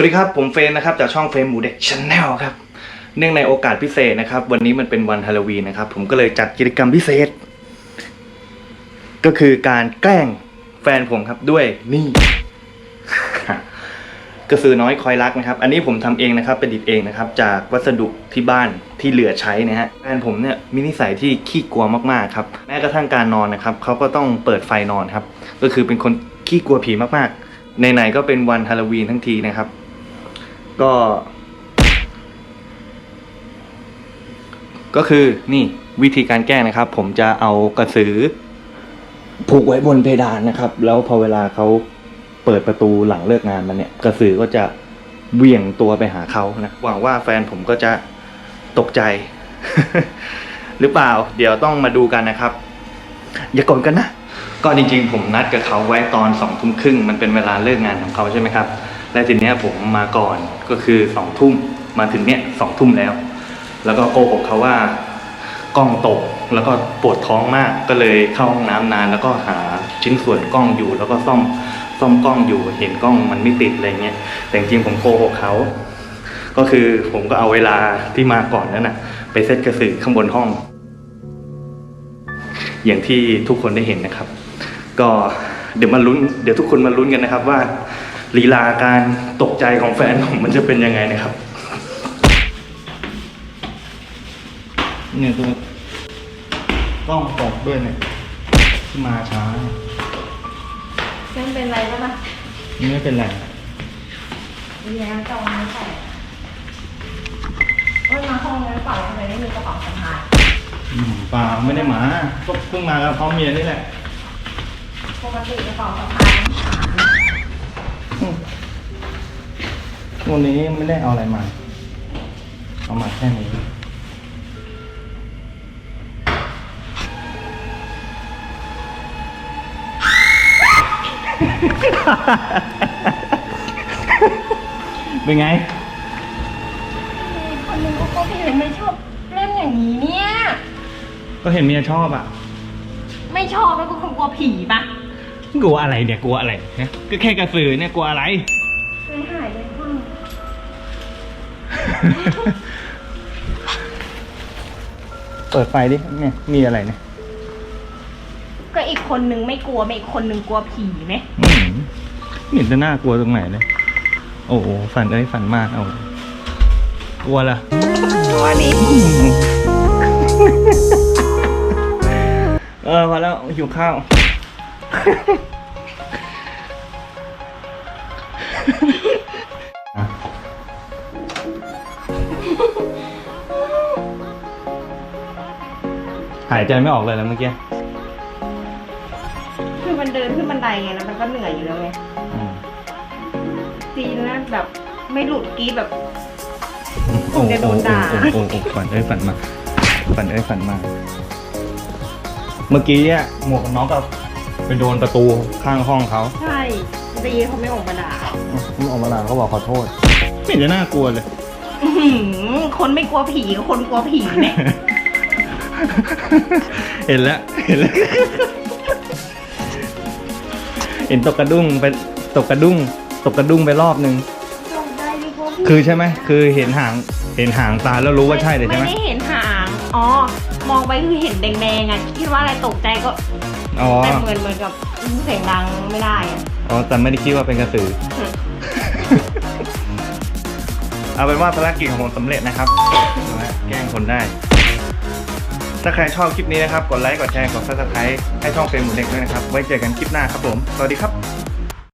สวัสดีครับ ผมเฟรนนะครับจากช่องเฟรมหมูเด็กชาแนลครับ เนื่องในโอกาสพิเศษนะครับ วันนี้มันเป็นวันฮาโลวีนนะครับ ผมก็เลยจัดกิจกรรมพิเศษ ก็คือการแกล้งแฟนผมครับด้วยนี่ กระสือน้อยคอยรักนะครับ อันนี้ผมทำเองนะครับประดิษฐ์เองนะครับ จากวัสดุที่บ้านที่เหลือใช้นะฮะแฟนผมเนี่ยมีนิสัยที่ขี้กลัวมากๆครับแม้กระทั่งการนอนนะครับเขาก็ต้องเปิดไฟนอนครับ ก็คือเป็นคนขี้กลัวผีมากๆในไหนก็เป็นวันฮาโลวีนทั้งทีนะครับ ก็ ก็คือนี่วิธีการแก้นะครับ ผมจะเอากระสือ ผูกไว้บนเพดานนะครับ แล้วพอเวลาเขาเปิดประตูหลังเลิกงานมันเนี่ย กระสือก็จะเวี่ยงตัวไปหาเขานะหวังว่าแฟนผมก็จะตกใจ หรือเปล่า เดี๋ยวต้องมาดูกันนะครับ อย่ากดกันนะก็จริงๆ ผมนัดกับเขาไว้ตอนสองทุ่มครึ่งมันเป็นเวลาเลิกงานของเขาใช่ไหมครับ และทีเนี้ยผมมาก่อนก็คือสองทุ่มมาถึงเนี้ยสองทุ่มแล้ว แล้วก็โกหกเขาว่ากล้องตกแล้วก็ปวดท้องมากก็เลยเข้าห้องน้ำนาน แล้วก็หาชิ้นส่วนกล้องอยู่ แล้วก็ซ่อมซ่อมกล้องอยู่เห็นกล้องมันไม่ติดอะไรเงี้ยแต่จริงผมโกหกเขาก็คือผมก็เอาเวลาที่มาก่อนนั้นน่ะไปเซตกระสือข้างบนห้อง อย่างที่ทุกคนได้เห็นนะครับ ก็เดี๋ยวมาลุ้น เดี๋ยวทุกคนมาลุ้นกันนะครับว่า ลีลาการตกใจของแฟนผมมันจะเป็นยังไงนะครับ เนี่ยตัวกล้องตกด้วยเนี่ยที่มาช้ายังเป็นไรบ้างปะไม่เป็นไรดีนะจองไม่ใส่ว่ามาห้องนั้นเปล่าทำไมไม่มีกระเป๋าสะพายอืมเปล่าไม่ได้หมาก็เพิ่งมากับพร้อมเมียนี่แหละปกติกระเป๋าสะพายมันขาดอืม วันนี้ไม่ได้เอาอะไรมา เอามาแค่นี้ เป็นไง คนหนึงก็ก็พี่ไม่ชอบเล่นอย่างนี้เนี่ย ก็เห็นเมียชอบอะ ไม่ชอบแล้วก็คงกลัวผีปะ กลัวอะไรเนี่ยกลัวอะไรนะก็แค่กระสือเนี่ยกลัวอะไรไม่หายเลยข้างเปิดไฟดิเนี่ยมีอะไรเนี่ยก็อีกคนนึงไม่กลัวไม่อีกคนนึงกลัวผีไหมอืมไม่เห็นจะน่ากลัวตรงไหนเลยโอ้โหฝันเอ้ยฝันมากเอากลัวละวันนี้เออพอแล้วหิวข้าว หายใจไม่ออกเลยแล้วเมื่อกี้คือมันเดินขึ้นบันไดไงแล้วมันก็เหนื่อยอยู่แล้วไงอืมจีนนะแบบไม่หลุดกรีดแบบโอ้โหจะโดนด่าโอ้โหโอ้โหฝันเอ้ยฝันมา ฝันเอ้ยฝันมา เมื่อกี้เนี่ยหมวกกันน็อกกับ ไปโดนประตูข้างห้องเขาใช่ ดีเขาไม่ออกมาด่าเขาออกมาลาเขาบอกขอโทษ ไม่เห็นจะน่ากลัวเลย อื้อหือคนไม่กลัวผีกับคนกลัวผีเนี่ย เห็นแล้วเห็นแล้วเห็นตกกระดุ้งไปตกกระดุ้ง ตกกระดุ้งไปรอบนึง คือใช่ไหมคือเห็นหางเห็นหางตาแล้วรู้ว่าใช่เลยใช่ไหมไม่ได้เห็นหาง อ๋อ มองไปคือเห็นแดงๆอะ คิดว่าอะไรตกใจก็ อ๋อ แต่เหมือนเหมือนกับเสียงดังไม่ได้อะอ๋อแต่ไม่ได้คิดว่าเป็นกระสือ เอาเป็นว่าภารกิจของผมสำเร็จนะครับนะแกล้งคนได้ ถ้าใครชอบคลิปนี้นะครับ กดไลค์ กดแชร์ กดซับสไครต์ให้ช่องเฟรมหมูเด็กด้วยนะครับ ไว้เจอกันคลิปหน้าครับผม สวัสดีครับ